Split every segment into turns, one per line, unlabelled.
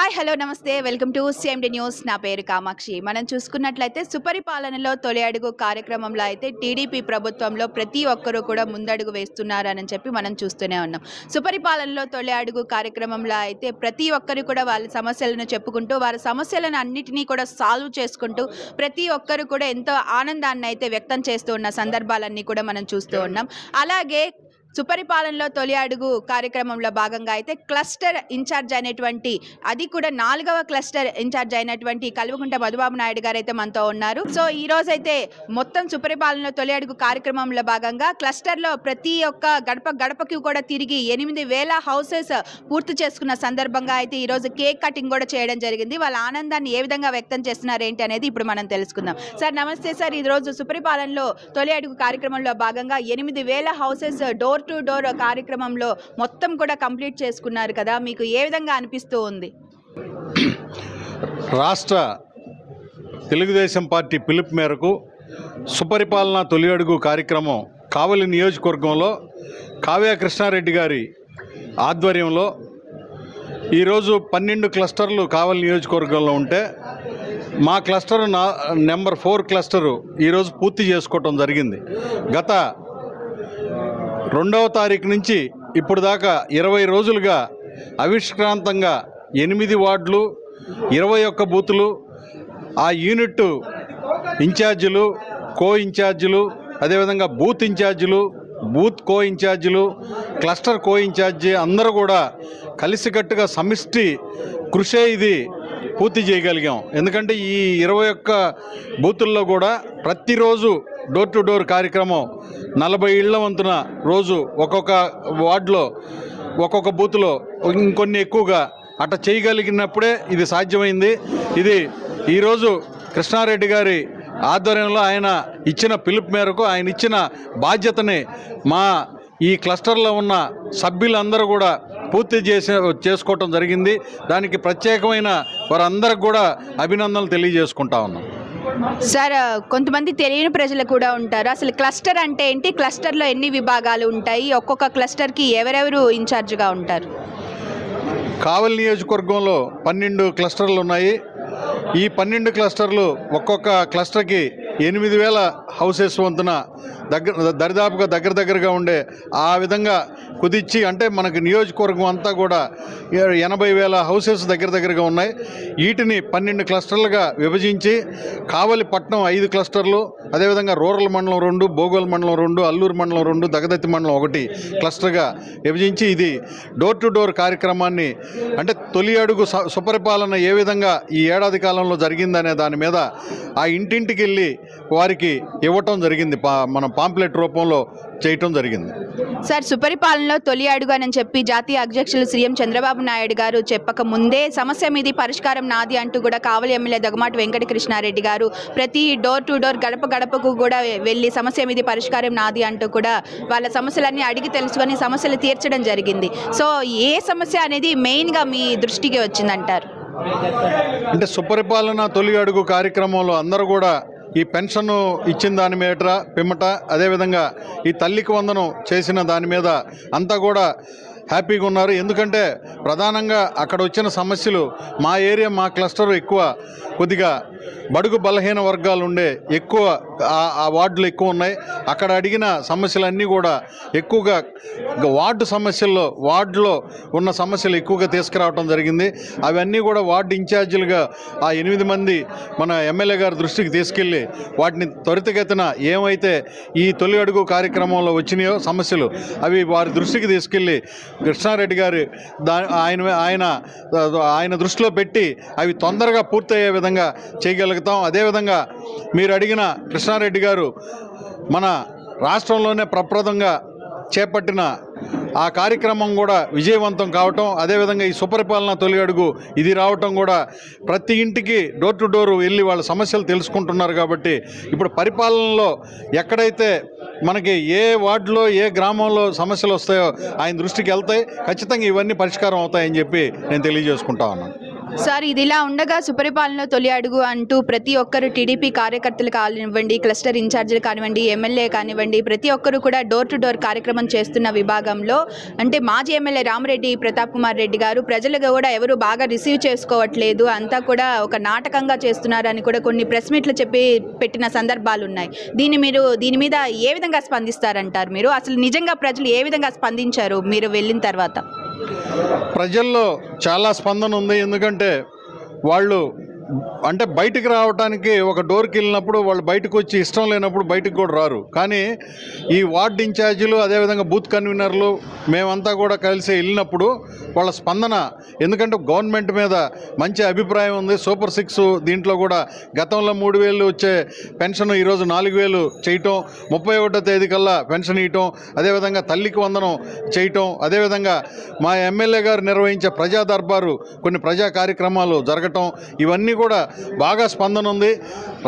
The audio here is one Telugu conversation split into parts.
హాయ్ హలో నమస్తే. Welcome to CMD news. నా పేరు కామాక్షి. మనం చూసుకున్నట్లయితే సుపరిపాలనలో తొలి అడుగు కార్యక్రమంలో అయితే టీడీపీ ప్రభుత్వంలో ప్రతి ఒక్కరూ కూడా ముందడుగు వేస్తున్నారని చెప్పి మనం చూస్తూనే ఉన్నాం. సుపరిపాలనలో తొలి అడుగు కార్యక్రమంలో అయితే ప్రతి ఒక్కరు కూడా వాళ్ళ సమస్యలను చెప్పుకుంటూ వారి సమస్యలను అన్నిటినీ కూడా సాల్వ్ చేసుకుంటూ ప్రతి ఒక్కరు కూడా ఎంతో ఆనందాన్ని అయితే వ్యక్తం చేస్తూ ఉన్న సందర్భాలన్నీ కూడా మనం చూస్తూ ఉన్నాం. అలాగే సుపరిపాలనలో తొలి అడుగు కార్యక్రమంలో భాగంగా అయితే క్లస్టర్ ఇన్ఛార్జ్ అయినటువంటి అది కూడా నాలుగవ క్లస్టర్ ఇన్ఛార్జ్ అయినటువంటి కల్వకుంట మధుబాబు నాయుడు గారు అయితే మనతో ఉన్నారు. సో ఈ రోజు అయితే మొత్తం సుపరిపాలనలో తొలి అడుగు కార్యక్రమంలో భాగంగా క్లస్టర్లో ప్రతి ఒక్క గడప గడపకి కూడా తిరిగి ఎనిమిది వేల హౌసెస్ పూర్తి చేసుకున్న సందర్భంగా అయితే ఈ రోజు కేక్ కటింగ్ కూడా చేయడం జరిగింది. వాళ్ళ ఆనందాన్ని ఏ విధంగా వ్యక్తం చేస్తున్నారు ఏంటి అనేది ఇప్పుడు మనం తెలుసుకుందాం. సార్ నమస్తే సార్. ఈ రోజు సుపరిపాలనలో తొలి అడుగు కార్యక్రమంలో భాగంగా ఎనిమిది వేల హౌసెస్ డోర్ టు డోర్ కార్యక్రమంలో మొత్తం కూడా కంప్లీట్ చేసుకున్నారు కదా మీకు ఏ విధంగా అనిపిస్తూ ఉంది?
రాష్ట్ర తెలుగుదేశం పార్టీ పిలుపు మేరకు సుపరిపాలన తొలి అడుగు కార్యక్రమం కావలి నియోజకవర్గంలో కావ్య కృష్ణారెడ్డి గారి ఆధ్వర్యంలో ఈరోజు పన్నెండు క్లస్టర్లు కావలి నియోజకవర్గంలో ఉంటే మా క్లస్టర్ నా నెంబర్ ఫోర్ క్లస్టరు ఈరోజు పూర్తి చేసుకోవటం జరిగింది. గత రెండవ తారీఖు నుంచి ఇప్పుడు దాకా ఇరవై రోజులుగా అవిష్క్రాంతంగా ఎనిమిది వార్డులు ఇరవై ఒక్క బూతులు ఆ యూనిట్ ఇన్ఛార్జీలు కో ఇన్ఛార్జీలు అదేవిధంగా బూత్ ఇన్ఛార్జీలు బూత్ కో ఇన్ఛార్జీలు క్లస్టర్ కో ఇన్ఛార్జి అందరూ కూడా కలిసికట్టుగా సమిష్టి కృషే ఇది పూర్తి చేయగలిగాం. ఎందుకంటే ఈ ఇరవై ఒక్క బూతుల్లో కూడా ప్రతిరోజు డోర్ టు డోర్ కార్యక్రమం నలభై ఇళ్ళ వంతున రోజు ఒక్కొక్క వార్డులో ఒక్కొక్క బూత్లో ఇంకొన్ని ఎక్కువగా అట్ట చేయగలిగినప్పుడే ఇది సాధ్యమైంది. ఇది ఈరోజు కృష్ణారెడ్డి గారి ఆధ్వర్యంలో ఆయన ఇచ్చిన పిలుపు మేరకు ఆయన ఇచ్చిన బాధ్యతని మా ఈ క్లస్టర్లో ఉన్న సభ్యులందరూ కూడా పూర్తి చేసే చేసుకోవటం జరిగింది. దానికి ప్రత్యేకమైన వారందరికి కూడా అభినందనలు తెలియజేసుకుంటా ఉన్నాం.
సార్ కొంతమంది తెలియని ప్రజలు కూడా ఉంటారు. అసలు క్లస్టర్ అంటే ఏంటి? క్లస్టర్లో ఎన్ని విభాగాలు ఉంటాయి? ఒక్కొక్క క్లస్టర్కి ఎవరెవరు ఇన్ఛార్జ్గా ఉంటారు?
కావలి నియోజకవర్గంలో పన్నెండు క్లస్టర్లు ఉన్నాయి. ఈ పన్నెండు క్లస్టర్లు ఒక్కొక్క క్లస్టర్కి ఎనిమిది వేల హౌసెస్ వంతున దగ్గర దరిదాపుగా దగ్గర దగ్గరగా ఉండే ఆ విధంగా కుదిచ్చి అంటే మనకి నియోజకవర్గం అంతా కూడా ఎనభై వేల హౌసెస్ దగ్గర దగ్గరగా ఉన్నాయి. వీటిని పన్నెండు క్లస్టర్లుగా విభజించి కావలి పట్నం ఐదు క్లస్టర్లు అదేవిధంగా రూరల్ మండలం రెండు బోగోల్ మండలం రెండు అల్లూరు మండలం రెండు దగదత్తి మండలం ఒకటి క్లస్టర్గా విభజించి ఇది డోర్ టు డోర్ కార్యక్రమాన్ని అంటే తొలి అడుగు స- సుపరిపాలన ఏ విధంగా ఈ ఏడాది కాలంలో జరిగిందనే దాని మీద ఆ ఇంటింటికి వెళ్ళి వారికి ఇవ్వటం జరిగింది. పా మన పాంప్లెట్ రూపంలో చేయటం జరిగింది.
సార్ సుపరిపాలనలో తొలి అడుగు అని చెప్పి జాతీయ అధ్యక్షులు సీఎం చంద్రబాబు నాయుడు గారు చెప్పక ముందే సమస్య మీది పరిష్కారం నాది అంటూ కూడా కావలి ఎమ్మెల్యే దగ్గమాటి వెంకట కృష్ణారెడ్డి గారు ప్రతి డోర్ టు డోర్ గడప గడపకు కూడా వెళ్ళి సమస్య మీది పరిష్కారం నాది అంటూ కూడా వాళ్ళ సమస్యలన్నీ అడిగి తెలుసుకొని సమస్యలు తీర్చడం జరిగింది. సో ఏ సమస్య అనేది మెయిన్గా మీ దృష్టికి వచ్చిందంటారు?
అంటే సుపరిపాలన తొలి అడుగు కార్యక్రమంలో అందరూ కూడా ఈ పెన్షన్ ఇచ్చిన దాని మీద పిమ్మట అదేవిధంగా ఈ తల్లికి వందనం చేసిన దాని మీద అంతా కూడా హ్యాపీగా ఉన్నారు. ఎందుకంటే ప్రధానంగా అక్కడ వచ్చిన సమస్యలు మా ఏరియా మా క్లస్టర్ ఎక్కువ కొద్దిగా బడుగు బలహీన వర్గాలు ఉండే ఎక్కువ ఆ- వార్డులు ఎక్కువ ఉన్నాయి. అక్కడ అడిగిన సమస్యలన్నీ కూడా ఎక్కువగా వార్డు సమస్యల్లో వార్డులో ఉన్న సమస్యలు ఎక్కువగా తీసుకురావడం జరిగింది. అవన్నీ కూడా వార్డు ఇన్ఛార్జీలుగా ఆ ఎనిమిది మంది మన ఎమ్మెల్యే గారి దృష్టికి తీసుకెళ్ళి వాటిని త్వరితగతిన ఏమైతే ఈ తొలి అడుగు కార్యక్రమంలో వచ్చినాయో సమస్యలు అవి వారి దృష్టికి తీసుకెళ్ళి కృష్ణారెడ్డి గారు దా ఆయన ఆయన ఆయన దృష్టిలో పెట్టి అవి తొందరగా పూర్తయ్యే విధంగా చేయగలుగుతాం. అదేవిధంగా మీరు అడిగిన కృష్ణారెడ్డి గారు మన రాష్ట్రంలోనే ప్రప్రదంగా చేపట్టిన ఆ కార్యక్రమం కూడా విజయవంతం కావటం అదేవిధంగా ఈ సుపరిపాలన తొలి అడుగు ఇది రావటం కూడా ప్రతి ఇంటికి డోర్ టు డోర్ వెళ్ళి వాళ్ళ సమస్యలు తెలుసుకుంటున్నారు కాబట్టి ఇప్పుడు పరిపాలనలో ఎక్కడైతే మనకి ఏ వార్డులో ఏ గ్రామంలో సమస్యలు వస్తాయో ఆయన దృష్టికి వెళ్తాయి. ఖచ్చితంగా ఇవన్నీ పరిష్కారం అవుతాయని చెప్పి నేను తెలియజేసుకుంటా ఉన్నాను.
సార్ ఇది ఇలా ఉండగా సుపరిపాలన తొలి అడుగు అంటూ ప్రతి ఒక్కరు టీడీపీ కార్యకర్తలు కానివ్వండి క్లస్టర్ ఇన్ఛార్జీలు కానివ్వండి ఎమ్మెల్యే కానివ్వండి ప్రతి ఒక్కరు కూడా డోర్ టు డోర్ కార్యక్రమం చేస్తున్న విభాగంలో అంటే మాజీ ఎమ్మెల్యే రామరెడ్డి ప్రతాప్ కుమార్ రెడ్డి గారు ప్రజలు కూడా ఎవరు బాగా రిసీవ్ చేసుకోవట్లేదు అంతా కూడా ఒక నాటకంగా చేస్తున్నారని కూడా కొన్ని ప్రెస్ మీట్లు చెప్పి పెట్టిన సందర్భాలు ఉన్నాయి. దీన్ని మీరు దీని మీద ఏ విధంగా స్పందిస్తారంటారు మీరు? అసలు నిజంగా ప్రజలు ఏ విధంగా స్పందించారు మీరు వెళ్ళిన తర్వాత?
ప్రజల్లో చాలా స్పందన ఉంది. ఎందుకంటే వాళ్ళు అంటే బయటికి రావడానికి ఒక డోర్కి వెళ్ళినప్పుడు వాళ్ళు బయటకు వచ్చి ఇష్టం లేనప్పుడు బయటకు కూడా రారు. కానీ ఈ వార్డ్ ఇన్ఛార్జీలు అదేవిధంగా బూత్ కన్వీనర్లు మేమంతా కూడా కలిసి వెళ్ళినప్పుడు వాళ్ళ స్పందన ఎందుకంటే గవర్నమెంట్ మీద మంచి అభిప్రాయం ఉంది. సూపర్ సిక్స్ దీంట్లో కూడా గతంలో మూడు వేలు వచ్చే పెన్షన్ ఈరోజు నాలుగు వేలు చేయటం ముప్పై ఒకటో తేదీ కల్లా పెన్షన్ ఇవ్వటం అదేవిధంగా తల్లికి వందనం చేయటం అదేవిధంగా మా ఎమ్మెల్యే గారు నిర్వహించే ప్రజా దర్బారు కొన్ని ప్రజా కార్యక్రమాలు జరగటం ఇవన్నీ కూడా బాగా స్పందన ఉంది.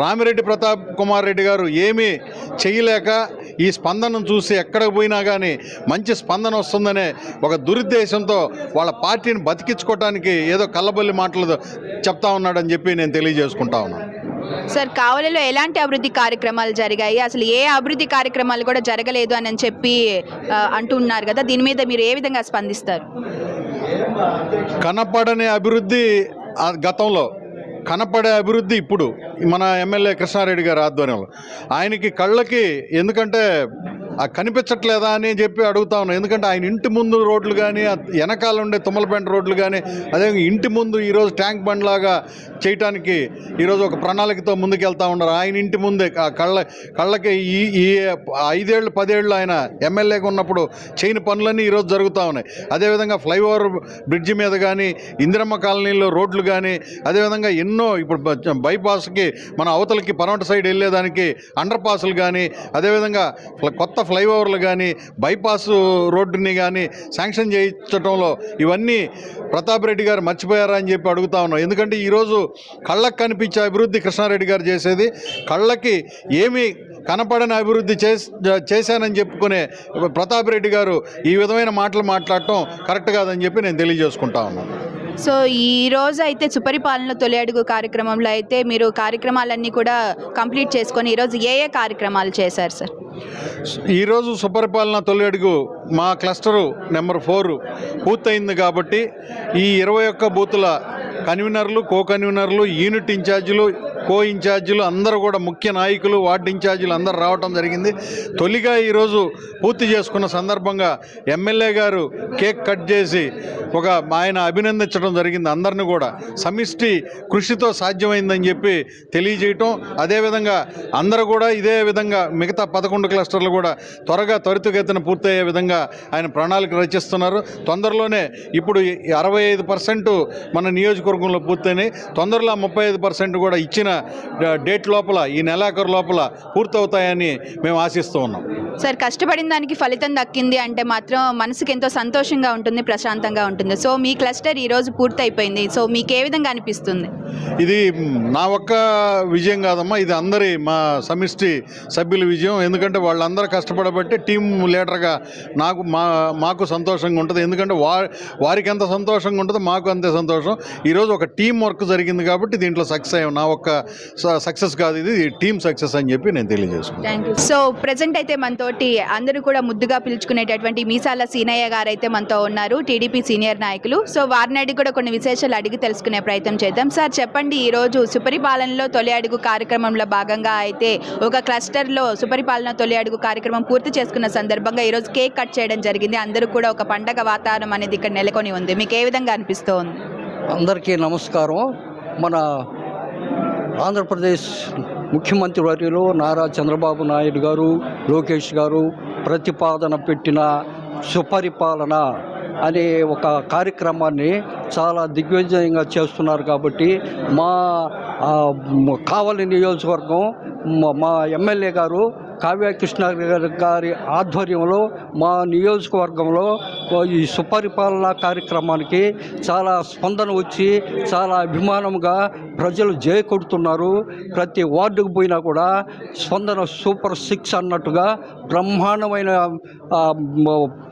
రామిరెడ్డి ప్రతాప్ కుమార్ రెడ్డి గారు ఏమీ చేయలేక ఈ స్పందనను చూసి ఎక్కడికి పోయినా కానీ మంచి స్పందన వస్తుందనే ఒక దురుద్దేశంతో వాళ్ళ పార్టీని బతికించుకోవటానికి ఏదో కల్లబల్లి మాటలు చెప్తా ఉన్నాడని చెప్పి నేను తెలియజేసుకుంటా ఉన్నాను
సార్ కావలిలో ఎలాంటి అభివృద్ధి కార్యక్రమాలు జరిగాయి? అసలు ఏ అభివృద్ధి కార్యక్రమాలు కూడా జరగలేదు అని చెప్పి అంటున్నారు కదా. దీని మీద మీరు ఏ విధంగా స్పందిస్తారు?
కనపడని అభివృద్ధి ఆ గతంలో కనపడే అభివృద్ధి ఇప్పుడు మన ఎమ్మెల్యే కృష్ణారెడ్డి గారి ఆధ్వర్యంలో. ఆయనకి కళ్ళకి ఎందుకంటే ఆ కనిపించట్లేదా అని చెప్పి అడుగుతా ఉన్నాను ఎందుకంటే ఆయన ఇంటి ముందు రోడ్లు కానీ వెనకాల ఉండే తుమ్మలపేంట రోడ్లు కానీ అదే ఇంటి ముందు ఈరోజు ట్యాంక్ బండ్ లాగా చేయటానికి ఈరోజు ఒక ప్రణాళికతో ముందుకెళ్తా ఉన్నారు. ఆయన ఇంటి ముందే ఆ కళ్ళ కళ్ళకి ఈ ఈ ఐదేళ్ళు పదేళ్ళు ఆయన ఎమ్మెల్యేగా ఉన్నప్పుడు చేయని పనులన్నీ ఈరోజు జరుగుతూ ఉన్నాయి. అదేవిధంగా ఫ్లైఓవర్ బ్రిడ్జి మీద కానీ ఇందిరమ్మ కాలనీలో రోడ్లు కానీ అదేవిధంగా ఎన్నో ఇప్పుడు బైపాస్కి మన అవతలకి పనవట సైడ్ వెళ్ళేదానికి అండర్ పాసులు కానీ అదేవిధంగా కొత్త కొత్త ఫ్లైఓవర్లు కానీ బైపాస్ రోడ్డుని కానీ శాంక్షన్ చేయించడంలో ఇవన్నీ ప్రతాప్ రెడ్డి గారు మర్చిపోయారా అని చెప్పి అడుగుతా ఉన్నాం. ఎందుకంటే ఈరోజు కళ్ళకు కనిపించే అభివృద్ధి కృష్ణారెడ్డి గారు చేసేది. కళ్ళకి ఏమీ కనపడని అభివృద్ధి చేస్ చేశానని చెప్పుకునే ప్రతాప్ రెడ్డి గారు ఈ విధమైన మాటలు మాట్లాడటం కరెక్ట్ కాదని చెప్పి నేను తెలియజేసుకుంటా ఉన్నాను.
సో ఈ రోజు అయితే సుపరిపాలన తొలి అడుగు కార్యక్రమంలో అయితే మీరు కార్యక్రమాలన్నీ కూడా కంప్లీట్ చేసుకొని ఈరోజు ఏ ఏ కార్యక్రమాలు చేశారు సార్?
ఈరోజు సుపరిపాలన తొలి అడుగు మా క్లస్టరు నెంబర్ ఫోర్ పూర్తయింది కాబట్టి ఈ ఇరవై ఒక్క బూతుల కన్వీనర్లు కో కన్వీనర్లు యూనిట్ ఇన్ఛార్జీలు కో ఇన్ఛార్జీలు అందరూ కూడా ముఖ్య నాయకులు వార్డు ఇన్ఛార్జీలు అందరూ రావటం జరిగింది. తొలిగా ఈరోజు పూర్తి చేసుకున్న సందర్భంగా ఎమ్మెల్యే గారు కేక్ కట్ చేసి ఒక ఆయన అభినందించడం జరిగింది అందరిని కూడా. సమిష్టి కృషితో సాధ్యమైందని చెప్పి తెలియజేయటం అదేవిధంగా అందరూ కూడా ఇదే విధంగా మిగతా పదకొండు క్లస్టర్లు కూడా త్వరగా త్వరితగతిన పూర్తయ్యే విధంగా ఆయన ప్రణాళిక రచిస్తున్నారు. తొందరలోనే ఇప్పుడు అరవై ఐదు పర్సెంట్ మన నియోజకవర్గంలో పూర్తయినాయి. తొందరలో ముప్పై ఐదు పర్సెంట్ కూడా ఇచ్చిన డేట్ లోపల ఈ నెలాఖరు లోపల పూర్తవుతాయని మేము ఆశిస్తూ ఉన్నాం.
సార్ కష్టపడిన దానికి ఫలితం దక్కింది అంటే మాత్రం మనసుకి ఎంతో సంతోషంగా ఉంటుంది ప్రశాంతంగా ఉంటుంది. సో మీ క్లస్టర్ ఈరోజు పూర్తయిపోయింది. సో మీకు ఏ విధంగా అనిపిస్తుంది?
ఇది నా ఒక్క విజయం కాదమ్మా. ఇది అందరి మా సమిష్టి సభ్యుల విజయం. ఎందుకంటే వాళ్ళందరూ కష్టపడబట్టి టీం లీడర్గా నాకు మా మాకు సంతోషంగా ఉంటుంది. ఎందుకంటే వా వారికి ఎంత సంతోషంగా ఉంటుందో మాకు అంతే సంతోషం. ఈరోజు ఒక టీం వర్క్ జరిగింది కాబట్టి దీంట్లో సక్సెస్ అయ్యాం. నా ఒక్క సక్సెస్ కాదు ఇది టీం సక్సెస్ అని చెప్పి నేను తెలియజేసుకున్నాను
థ్యాంక్ యూ సో ప్రజెంట్ అయితే మనతోటి అందరూ కూడా ముద్దుగా పిలుచుకునేటటువంటి మీసాల సీనయ్య గారు అయితే మనతో ఉన్నారు టీడీపీ సీనియర్ నాయకులు. సో వారిని అడిగి కూడా కొన్ని విశేషాలు అడిగి తెలుసుకునే ప్రయత్నం చేద్దాం. సార్ చెప్పండి ఈరోజు సుపరిపాలనలో తొలి అడుగు కార్యక్రమంలో భాగంగా అయితే ఒక క్లస్టర్లో సుపరిపాలన తొలి అడుగు కార్యక్రమం పూర్తి చేసుకున్న సందర్భంగా ఈరోజు కేక్ కట్ చేయడం జరిగింది. అందరూ కూడా ఒక పండగ వాతావరణం అనేది ఇక్కడ నెలకొని ఉంది. మీకు ఏ విధంగా అనిపిస్తోంది?
అందరికీ నమస్కారం. మన ఆంధ్రప్రదేశ్ ముఖ్యమంత్రి వర్యులు నారా చంద్రబాబు నాయుడు గారు లోకేష్ గారు ప్రతిపాదన పెట్టిన సుపరిపాలన అనే ఒక కార్యక్రమాన్ని చాలా దిగ్విజయంగా చేస్తున్నారు కాబట్టి మా కావలి నియోజకవర్గం మా ఎమ్మెల్యే గారు కావ్య కృష్ణ గారి గారి ఆధ్వర్యంలో మా నియోజకవర్గంలో ఈ సుపరిపాలన కార్యక్రమానికి చాలా స్పందన వచ్చి చాలా అభిమానంగా ప్రజలు జయ కొడుతున్నారు. ప్రతి వార్డుకు పోయినా కూడా స్పందన సూపర్ సిక్స్ అన్నట్టుగా బ్రహ్మాండమైన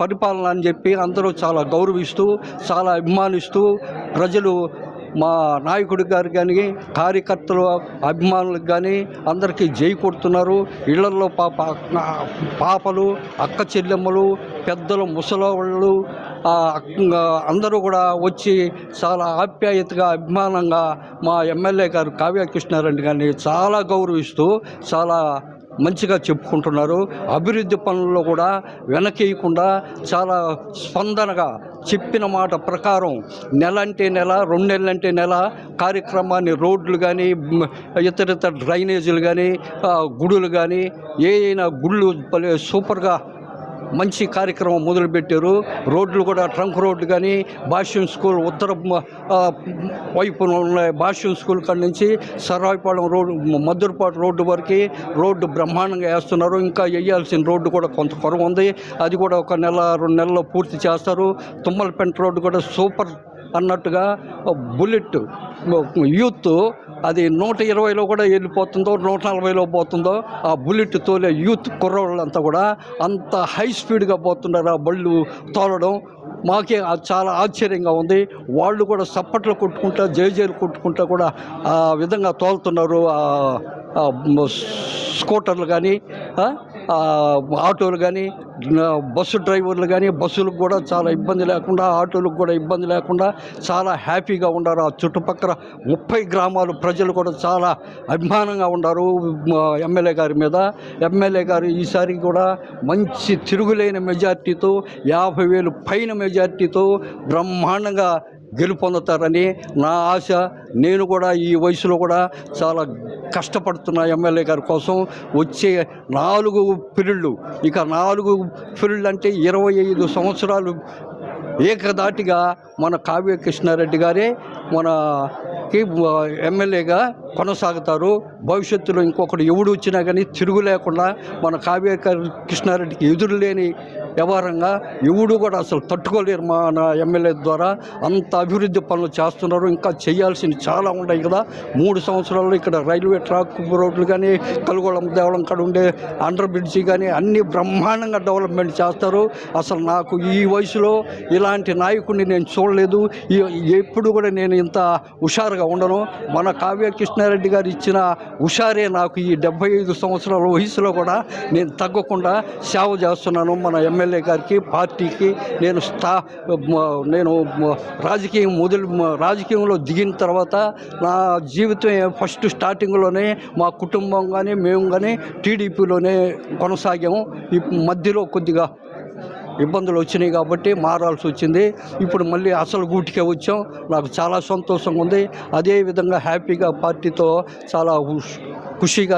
పరిపాలన అని చెప్పి అందరూ చాలా గౌరవిస్తూ చాలా అభిమానిస్తూ ప్రజలు మా నాయకుడు గారు కానీ కార్యకర్తలు అభిమానులకు కానీ అందరికీ జై కొడుతున్నారు. ఇళ్ళలో పాప పాపలు అక్క చెల్లెమ్మలు పెద్దలు ముసలవాళ్ళు అందరూ కూడా వచ్చి చాలా ఆప్యాయతగా అభిమానంగా మా ఎమ్మెల్యే గారు కావ్య కృష్ణారెడ్డి గారిని చాలా గౌరవిస్తూ చాలా మంచిగా చెప్పుకుంటున్నారు. అభివృద్ధి పనుల్లో కూడా వెనకేయకుండా చాలా స్పందనగా చెప్పిన మాట ప్రకారం నెల అంటే నెల రెండు నెలలంటే నెల కార్యక్రమాన్ని రోడ్లు కానీ ఇతర ఇతర డ్రైనేజీలు కానీ గుడులు కానీ ఏ అయినా గుళ్ళు సూపర్గా మంచి కార్యక్రమం మొదలుపెట్టారు. రోడ్లు కూడా ట్రంక్ రోడ్డు కానీ భాష్యం స్కూల్ ఉత్తర వైపు వైపున ఉన్న భాష్యం స్కూల్ కాడ నుంచి సరాయిపాలెం రోడ్డు మద్దూరుపాటు రోడ్డు వరకు రోడ్డు బ్రహ్మాండంగా వేస్తున్నారు. ఇంకా వేయాల్సిన రోడ్డు కూడా కొంత కొరవ ఉంది. అది కూడా ఒక నెల రెండు నెలల్లో పూర్తి చేస్తారు. తుమ్మలపెంట రోడ్డు కూడా సూపర్ అన్నట్టుగా బుల్లెట్ యూత్ అది నూట ఇరవైలో కూడా వెళ్ళిపోతుందో నూట నలభైలో పోతుందో ఆ బుల్లెట్ తోలే యూత్ కుర్రోళ్ళంతా కూడా అంత హై స్పీడ్గా పోతున్నారు. ఆ బళ్ళు తోలడం మాకే అది చాలా ఆశ్చర్యంగా ఉంది. వాళ్ళు కూడా చప్పట్లు కొట్టుకుంటా జైజేలు కొట్టుకుంటా కూడా ఆ విధంగా తోలుతున్నారు. స్కూటర్లు కానీ ఆటోలు కానీ బస్సు డ్రైవర్లు కానీ బస్సులకు కూడా చాలా ఇబ్బంది లేకుండా ఆటోలకు కూడా ఇబ్బంది లేకుండా చాలా హ్యాపీగా ఉన్నారు ఆ చుట్టుపక్కల ముప్పై గ్రామాలు ప్రజలు కూడా చాలా అభిమానంగా ఉన్నారు ఎమ్మెల్యే గారి మీద. ఎమ్మెల్యే గారు ఈసారి కూడా మంచి తిరుగులేని మెజార్టీతో యాభై వేలు పైన మెజార్టీతో బ్రహ్మాండంగా గెలుపొందుతారని నా ఆశ. నేను కూడా ఈ వయసులో కూడా చాలా కష్టపడుతున్న ఎమ్మెల్యే గారి కోసం వచ్చే నాలుగు పీరియడ్లు ఇక నాలుగు పీరియడ్లు అంటే ఇరవై ఐదు సంవత్సరాలు ఏకదాటిగా మన కావ్య కృష్ణారెడ్డి గారే మనకి ఎమ్మెల్యేగా కొనసాగుతారు. భవిష్యత్తులో ఇంకొకటి ఎవడు వచ్చినా కానీ తిరుగు లేకుండా మన కావ్య కృష్ణారెడ్డికి ఎదురు లేని వ్యవహారంగా ఎవడు కూడా అసలు తట్టుకోలేరు మన ఎమ్మెల్యే ద్వారా. అంత అభివృద్ధి పనులు చేస్తున్నారు. ఇంకా చేయాల్సినవి చాలా ఉన్నాయి కదా. మూడు సంవత్సరాల్లో ఇక్కడ రైల్వే ట్రాక్ రోడ్లు కానీ కలుగోళం దేవళం కాడ ఉండే అండర్ బ్రిడ్జి కానీ అన్ని బ్రహ్మాండంగా డెవలప్మెంట్ చేస్తారు. అసలు నాకు ఈ వయసులో ఇలాంటి నాయకుడిని నేను చూడలేదు. ఈ- ఎప్పుడు కూడా నేను ఇంత హుషారుగా ఉండను. మన కావ్య కృష్ణారెడ్డి గారు ఇచ్చిన హుషారే నాకు ఈ డెబ్బై ఐదు సంవత్సరాల వయసులో కూడా నేను తగ్గకుండా సేవ చేస్తున్నాను. మన ఎమ్మెల్యే గారికి పార్టీకి నేను స్థా నేను రాజకీయం మొదలు రాజకీయంలో దిగిన తర్వాత నా జీవితం ఫస్ట్ స్టార్టింగ్లోనే మా కుటుంబం కానీ మేము కానీ టీడీపీలోనే కొనసాగాము. ఈ మధ్యలో కొద్దిగా ఇబ్బందులు వచ్చినాయి కాబట్టి మారాల్సి వచ్చింది. ఇప్పుడు మళ్ళీ అసలు గూటికే వచ్చాం. నాకు చాలా సంతోషంగా ఉంది. అదేవిధంగా హ్యాపీగా పార్టీతో చాలా ఖుషిగా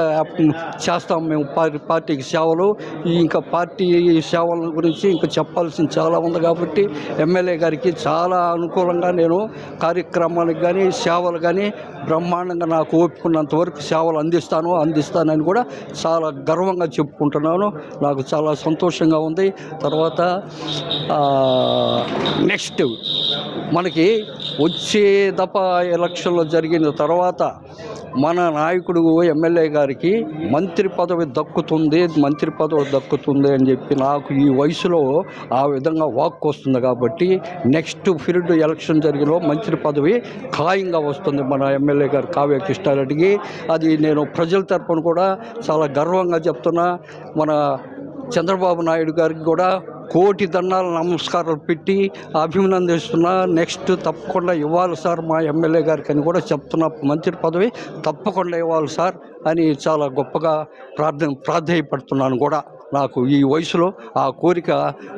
చేస్తాం మేము పార్టీ పార్టీకి సేవలు. ఇంకా పార్టీ సేవల గురించి ఇంకా చెప్పాల్సింది చాలా ఉంది కాబట్టి ఎమ్మెల్యే గారికి చాలా అనుకూలంగా నేను కార్యక్రమానికి కానీ సేవలు కానీ బ్రహ్మాండంగా నాకు ఓపుకున్నంత వరకు సేవలు అందిస్తాను అందిస్తానని కూడా చాలా గర్వంగా చెప్పుకుంటున్నాను. నాకు చాలా సంతోషంగా ఉంది. తర్వాత నెక్స్ట్ మనకి వచ్చే దప ఎలక్షన్లో జరిగిన తర్వాత మన నాయకుడు ఎమ్మెల్యే గారికి మంత్రి పదవి దక్కుతుంది మంత్రి పదవి దక్కుతుంది అని చెప్పి నాకు ఈ వయసులో ఆ విధంగా వాక్ వస్తుంది కాబట్టి నెక్స్ట్ పీరియడ్ ఎలక్షన్ జరిగిన మంత్రి పదవి ఖాయంగా వస్తుంది మన ఎమ్మెల్యే గారు కావ్య కృష్ణారెడ్డికి. అది నేను ప్రజల తరపున కూడా చాలా గర్వంగా చెప్తున్నా. మన చంద్రబాబు నాయుడు గారికి కూడా కోటి దండాల నమస్కారాలు పెట్టి అభినందిస్తున్నా. నెక్స్ట్ తప్పకుండా ఇవ్వాలి సార్ మా ఎమ్మెల్యే గారికి అని కూడా చెప్తున్నా. మంత్రి పదవి తప్పకుండా ఇవ్వాలి సార్ అని చాలా గొప్పగా ప్రార్థన ప్రాధేయపడుతున్నాను కూడా. నాకు ఈ వయసులో ఆ కోరిక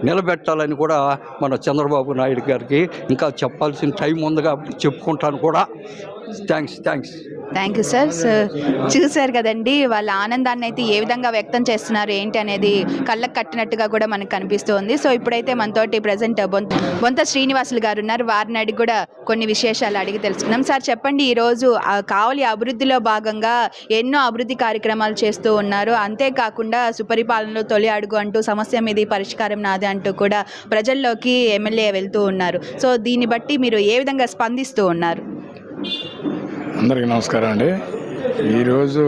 నిలబెట్టాలని కూడా మన చంద్రబాబు నాయుడు గారికి ఇంకా చెప్పాల్సిన టైం ఉంది కాబట్టి చెప్పుకుంటాను కూడా. Thanks thanks
thank you sir so చూశారు కదండి వాళ్ళ ఆనందాన్ని అయితే ఏ విధంగా వ్యక్తం చేస్తున్నారు ఏంటి అనేది కళ్ళకు కట్టినట్టుగా కూడా మనకు కనిపిస్తుంది. సో ఇప్పుడైతే మనతోటి ప్రజెంట్ బొంత బొంత శ్రీనివాసులు గారు ఉన్నారు. వారిని అడిగి కూడా కొన్ని విశేషాలు అడిగి తెలుసుకున్నాం సార్ చెప్పండి ఈరోజు ఆ కావలి అభివృద్ధిలో భాగంగా ఎన్నో అభివృద్ధి కార్యక్రమాలు చేస్తూ ఉన్నారు. అంతేకాకుండా సుపరిపాలనలో తొలి అడుగు అంటూ సమస్య మీది పరిష్కారం నాది అంటూ కూడా ప్రజల్లోకి ఎమ్మెల్యే వెళ్తూ ఉన్నారు. సో దీన్ని బట్టి మీరు ఏ విధంగా స్పందిస్తూ ఉన్నారు?
అందరికీ నమస్కారం అండి. ఈరోజు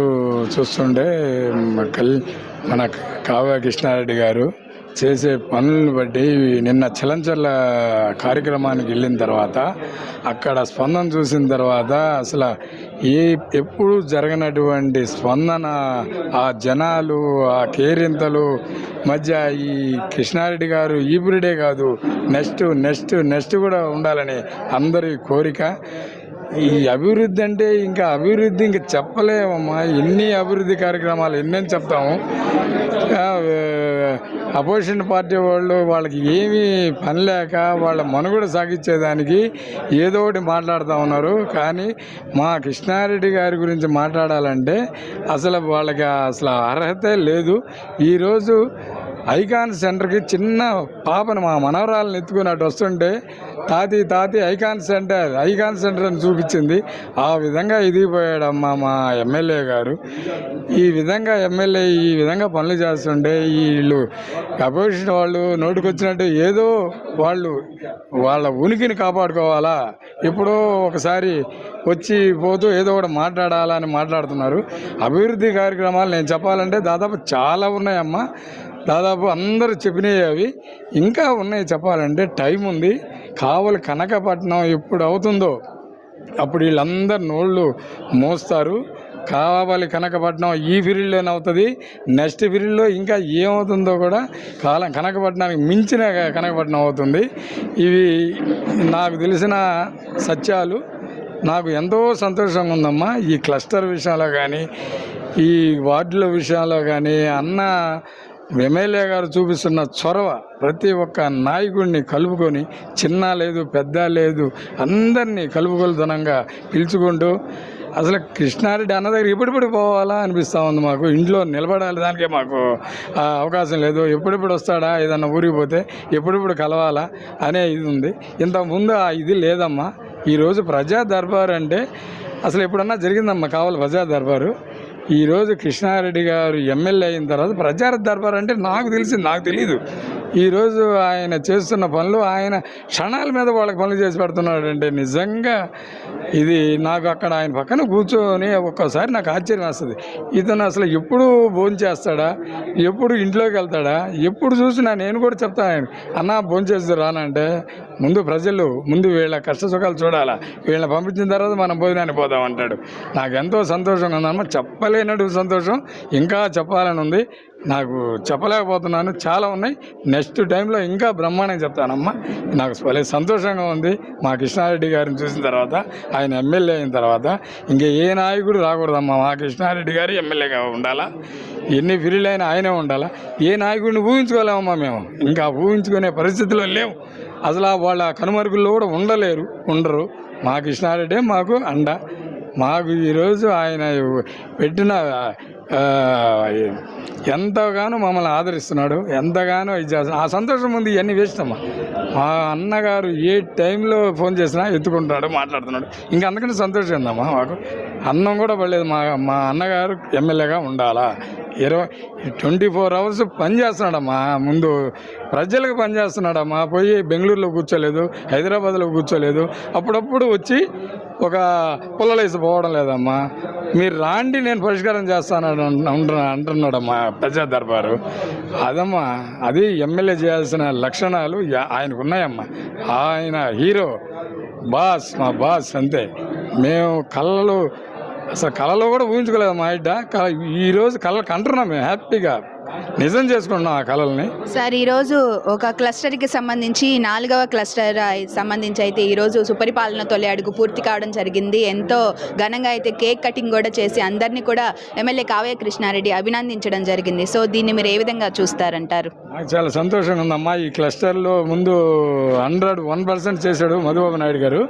చూస్తుంటే కల్ మన కావ్య కృష్ణారెడ్డి గారు చేసే పనులను బట్టి నిన్న చలంచర్ల కార్యక్రమానికి వెళ్ళిన తర్వాత అక్కడ స్పందన చూసిన తర్వాత అసలు ఏ ఎప్పుడు జరగనటువంటి స్పందన ఆ జనాలు ఆ కేరింతలు మధ్య ఈ కృష్ణారెడ్డి గారు ఈ పీరియడే కాదు నెక్స్ట్ నెక్స్ట్ నెక్స్ట్ కూడా ఉండాలని అందరి కోరిక. ఈ అభివృద్ధి అంటే ఇంకా అభివృద్ధి ఇంకా చెప్పలేమమ్మా. ఎన్ని అభివృద్ధి కార్యక్రమాలు ఎన్నని చెప్తాము. అపోజిషన్ పార్టీ వాళ్ళు వాళ్ళకి ఏమీ పని లేక వాళ్ళ మనుగడ సాగించేదానికి ఏదో ఒకటి మాట్లాడుతూ ఉన్నారు. కానీ మా కృష్ణారెడ్డి గారి గురించి మాట్లాడాలంటే అసలు వాళ్ళకి అసలు అర్హతే లేదు. ఈరోజు ఐకాన్ సెంటర్కి చిన్న పాపను మా మనవరాలను ఎత్తుకుని అటు వస్తుంటే తాతి తాతి ఐకాన్ సెంటర్ ఐకాన్ సెంటర్ అని చూపించింది. ఆ విధంగా ఇదిగిపోయాడమ్మా మా ఎమ్మెల్యే గారు. ఈ విధంగా ఎమ్మెల్యే ఈ విధంగా పనులు చేస్తుంటే వీళ్ళు అపోజిషన్ వాళ్ళు నోటికొచ్చినట్టు ఏదో వాళ్ళు వాళ్ళ ఉనికిని కాపాడుకోవాలా. ఎప్పుడో ఒకసారి వచ్చి పోతూ ఏదో ఒకటి మాట్లాడాలని మాట్లాడుతున్నారు. అభివృద్ధి కార్యక్రమాలు నేను చెప్పాలంటే దాదాపు చాలా ఉన్నాయమ్మా. దాదాపు అందరూ చెప్పినవి అవి. ఇంకా ఉన్నాయి చెప్పాలంటే టైం ఉంది. కావలి కనకపట్నం ఎప్పుడు అవుతుందో అప్పుడు వీళ్ళందరు నోళ్ళు మోస్తారు. కావాలి కనకపట్నం ఈ ఫీల్డ్లోనే అవుతుంది. నెక్స్ట్ పీరియడ్లో ఇంకా ఏమవుతుందో కూడా కాలం కనకపట్నానికి మించిన కనకపట్నం అవుతుంది. ఇవి నాకు తెలిసిన సత్యాలు. నాకు ఎంతో సంతోషంగా ఉందమ్మా. ఈ క్లస్టర్ విషయంలో కానీ ఈ వార్డుల విషయంలో కానీ అన్న ఎమ్మెల్యే గారు చూపిస్తున్న చొరవ ప్రతి ఒక్క నాయకుడిని కలుపుకొని చిన్న లేదు పెద్ద లేదు అందరినీ కలుపుకొలుతనంగా పిలుచుకుంటూ అసలు కృష్ణారెడ్డి అన్న దగ్గర ఎప్పుడెప్పుడు పోవాలా అనిపిస్తూ ఉంది మాకు. ఇంట్లో నిలబడాలి దానికే మాకు అవకాశం లేదు. ఎప్పుడెప్పుడు వస్తాడా ఏదన్నా ఊరికి పోతే ఎప్పుడెప్పుడు కలవాలా అనే ఇది ఉంది. ఇంతకుముందు ఆ ఇది లేదమ్మా. ఈరోజు ప్రజా దర్బార్ అంటే అసలు ఎప్పుడన్నా జరిగిందమ్మా కావాలి ప్రజా దర్బారు ఈరోజు కృష్ణారెడ్డి గారు ఎమ్మెల్యే అయిన తర్వాత ప్రచార దర్బార్ అంటే నాకు తెలిసింది నాకు తెలియదు ఈరోజు ఆయన చేస్తున్న పనులు ఆయన క్షణాల మీద వాళ్ళకి పనులు చేసి పెడుతున్నాడు అంటే నిజంగా ఇది నాకు అక్కడ ఆయన పక్కన కూర్చొని ఒక్కోసారి నాకు ఆశ్చర్యం వస్తుంది. ఇతను అసలు ఎప్పుడు భోజనం చేస్తాడా? ఎప్పుడు ఇంట్లోకి వెళ్తాడా? ఎప్పుడు చూసినా నేను కూడా చెప్తాను ఆయన అన్న భోజనం చేసి రానంటే ముందు ప్రజలు ముందు వీళ్ళ కష్ట సుఖాలు చూడాలా. వీళ్ళని పంపించిన తర్వాత మనం భోజనానికి పోదాం అంటాడు. నాకు ఎంతో సంతోషంగా ఉందమ్మ చెప్పలేనడు సంతోషం. ఇంకా చెప్పాలని ఉంది. నాకు చెప్పలేకపోతున్నాను. చాలా ఉన్నాయి. నెక్స్ట్ టైంలో ఇంకా బ్రహ్మాండంగా చెప్తానమ్మా నాకు భలే సంతోషంగా ఉంది. మా కృష్ణారెడ్డి గారిని చూసిన తర్వాత ఆయన ఎమ్మెల్యే అయిన తర్వాత ఇంకా ఏ నాయకుడు రాకూడదమ్మా. మా కృష్ణారెడ్డి గారు ఎమ్మెల్యేగా ఉండాలా? ఎన్ని ఫిరీలు అయినా ఆయనే ఉండాలా? ఏ నాయకుడిని ఊహించుకోలేమమ్మా మేము. ఇంకా ఊహించుకునే పరిస్థితిలో లేవు. అసలు వాళ్ళ కనుమరుగుల్లో కూడా ఉండలేరు ఉండరు. మా కృష్ణారెడ్డే మాకు అండ. మాకు ఈరోజు ఆయన పెట్టిన ఎంతగానో మమ్మల్ని ఆదరిస్తున్నాడు ఎంతగానో ఇది చేస్తున్నాడు. ఆ సంతోషం ఉంది ఇవన్నీ వేస్ట్ మా అన్నగారు ఏ టైంలో ఫోన్ చేసినా ఎత్తుకుంటున్నాడు మాట్లాడుతున్నాడు. ఇంకా అందుకని సంతోషం ఉందమ్మా మాకు? అన్నం కూడా పడలేదు మా మా అన్నగారు ఎమ్మెల్యేగా ఉండాలా? ఇరవై ట్వంటీ ఫోర్ అవర్స్ పనిచేస్తున్నాడమ్మా ముందు ప్రజలకు పనిచేస్తున్నాడమ్మా పోయి బెంగళూరులో కూర్చోలేదు హైదరాబాద్లో కూర్చోలేదు. అప్పుడప్పుడు వచ్చి ఒక పుల్లలేసి పోవడం లేదమ్మా. మీరు రాండి నేను పరిష్కారం చేస్తాను అంటున్నాడమ్మా ప్రజా దర్బారు. అదమ్మా అది ఎమ్మెల్యే చేయాల్సిన లక్షణాలు ఆయనకు ఉన్నాయమ్మా. ఆయన హీరో. బాస్ మా బాస్ అంతే. మేము కళ్ళలో అసలు కళలో కూడా ఊహించుకోలేదు మా కళ ఈరోజు కళలు కంటున్నాం మేము హ్యాపీగా. నిజం చేసుకుంటున్నాం ఆ కళల్ని.
సార్ ఈరోజు ఒక క్లస్టర్కి సంబంధించి నాలుగవ క్లస్టర్ సంబంధించి అయితే ఈరోజు సుపరిపాలన తొలి అడుగు పూర్తి కావడం జరిగింది. ఎంతో ఘనంగా అయితే కేక్ కటింగ్ కూడా చేసి అందరినీ కూడా ఎమ్మెల్యే కావ్య కృష్ణారెడ్డి అభినందించడం జరిగింది. సో దీన్ని మీరు ఏ విధంగా చూస్తారంటారు?
నాకు చాలా సంతోషంగా ఉందమ్మా. ఈ క్లస్టర్లో ముందు హండ్రెడ్ వన్ పర్సెంట్ చేశాడు మధుబాబు నాయుడు గారు.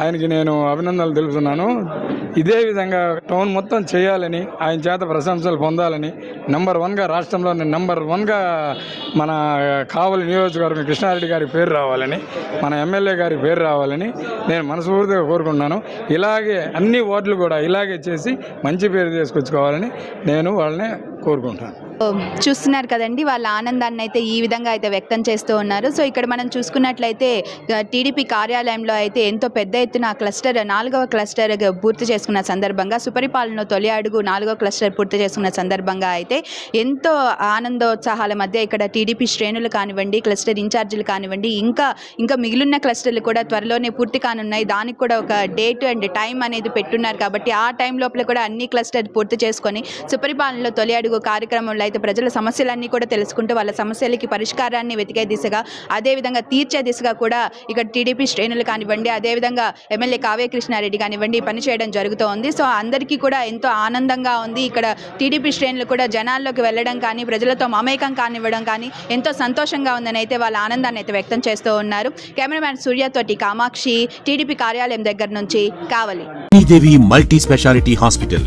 ఆయనకి నేను అభినందనలు తెలుపుతున్నాను. ఇదే విధంగా టౌన్ మొత్తం చేయాలని ఆయన చేత ప్రశంసలు పొందాలని నెంబర్ వన్గా రాష్ట్రంలో నెంబర్ వన్గా మన కావలి నియోజకవర్గం కృష్ణారెడ్డి గారి పేరు రావాలని మన ఎమ్మెల్యే గారి పేరు రావాలని నేను మనస్ఫూర్తిగా కోరుకుంటున్నాను. ఇలాగే అన్ని వార్డులు కూడా ఇలాగే చేసి మంచి పేరు తీసుకొచ్చుకోవాలని నేను వాళ్ళని కోరుకుంటాను um,
చూస్తున్నారు కదండి వాళ్ళ ఆనందాన్ని అయితే ఈ విధంగా అయితే వ్యక్తం చేస్తూ ఉన్నారు. సో ఇక్కడ మనం చూసుకున్నట్లయితే టీడీపీ కార్యాలయంలో అయితే ఎంతో పెద్ద ఎత్తున క్లస్టర్ నాలుగవ క్లస్టర్ పూర్తి చేసుకున్న సందర్భంగా సుపరిపాలన తొలి అడుగు నాలుగవ క్లస్టర్ పూర్తి చేసుకున్న సందర్భంగా అయితే ఎంతో ఆనందోత్సాహాల మధ్య ఇక్కడ టీడీపీ శ్రేణులు కానివ్వండి క్లస్టర్ ఇన్ఛార్జీలు కానివ్వండి ఇంకా ఇంకా మిగిలిన క్లస్టర్లు కూడా త్వరలోనే పూర్తి కానున్నాయి. దానికి కూడా ఒక డేట్ అండ్ టైం అనేది పెట్టున్నారు కాబట్టి ఆ టైం లోపల కూడా అన్ని క్లస్టర్ పూర్తి చేసుకొని సుపరిపాలనలో తొలి అడుగు కార్యక్రమంలో అయితే ప్రజల సమస్యలన్నీ కూడా తెలుసుకుంటూ వాళ్ళ సమస్యలకి పరిష్కారాన్ని వెతికే దిశగా అదేవిధంగా తీర్చే దిశగా కూడా ఇక్కడ టీడీపీ శ్రేణులు కానివ్వండి అదేవిధంగా ఎమ్మెల్యే కావ్య కృష్ణారెడ్డి కానివ్వండి పని చేయడం జరుగుతోంది. సో అందరికీ కూడా ఎంతో ఆనందంగా ఉంది. ఇక్కడ టీడీపీ శ్రేణులు కూడా జనాల్లోకి వెళ్ళడం కానీ ప్రజలతో మమేకం కానివ్వడం కానీ ఎంతో సంతోషంగా ఉందని అయితే వాళ్ళ ఆనందాన్ని అయితే వ్యక్తం చేస్తూ ఉన్నారు. కెమెరామ్యాన్ సూర్యతోటి కామాక్షి టీడీపీ కార్యాలయం దగ్గర నుంచి కావాలి.
Multi speciality hospital.